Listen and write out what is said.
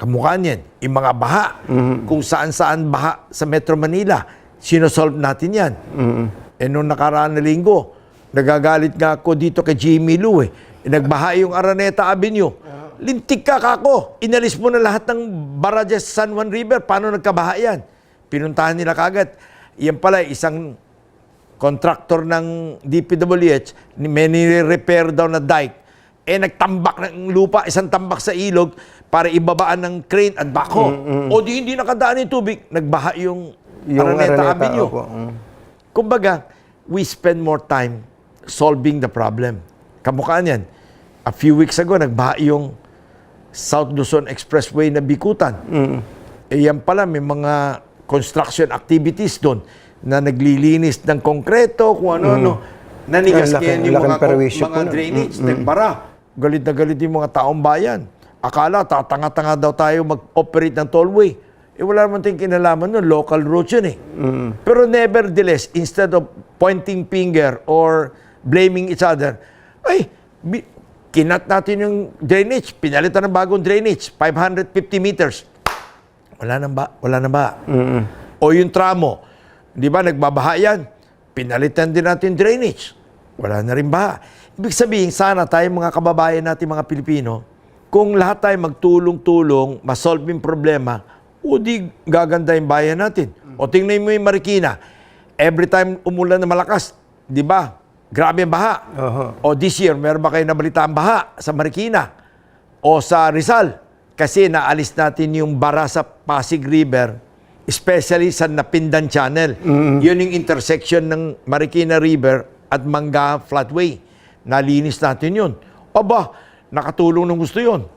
kamukha niyan, yung mga baha, kung saan-saan baha sa Metro Manila, sinosolve natin yan. Eh nung nakaraan na linggo, nagagalit nga ako dito kay Jimmy Lou eh. Nagbaha yung Araneta Avenue. Lintik ka kako. Inalis mo na lahat ng barrages sa San Juan River. Paano nagkabaha yan? Pinuntahan nila kagad. Yan pala, isang contractor ng DPWH, may nire-repair daw na dike, eh nagtambak ng lupa, isang tambak sa ilog para ibabaan ng crane at backhoe. O di hindi nakadaan yung tubig, nagbaha yung, Yung Araneta, Araneta, Avenue. opo, mm. Kumbaga, we spend more time solving the problem. Kamukha niyan. A few weeks ago, nagbaha yung South Luzon Expressway na bikutan. Eh yan pala, may mga construction activities doon na naglilinis ng konkreto, kung ano-ano. Nanigas Ang laki- ngayon yung mga, perwisyo mga po nun. drainage, nagbara. Galit na galit yung mga taong bayan. Akala, tatanga-tanga daw tayo mag-operate ng tollway. Eh wala naman tayong kinalaman nun, local roads yun eh. Pero nevertheless, instead of pointing finger or blaming each other, ay, kinat natin yung drainage, pinalitan ng bagong drainage, 550 meters. Wala nang ba? Wala na ba? O yung tramo, di ba nagbabaha yan, pinalitan din natin drainage. Wala na rin baha. Ibig sabihin, sana tayo mga kababayan natin mga Pilipino, kung lahat tayo magtulong-tulong, masolve yung problema, o di gaganda yung bayan natin. O tingnan mo yung Marikina, every time umulan na malakas, di ba? Grabe ang baha. Oho. O this year, meron ba kayo nabalitaan baha sa Marikina? O sa Rizal? Kasi naalis natin yung bara sa Pasig River, especially sa Napindan Channel. Yun yung intersection ng Marikina River at Mangga Flatway. Nalinis natin yun. Aba, nakatulong ng gusto yun.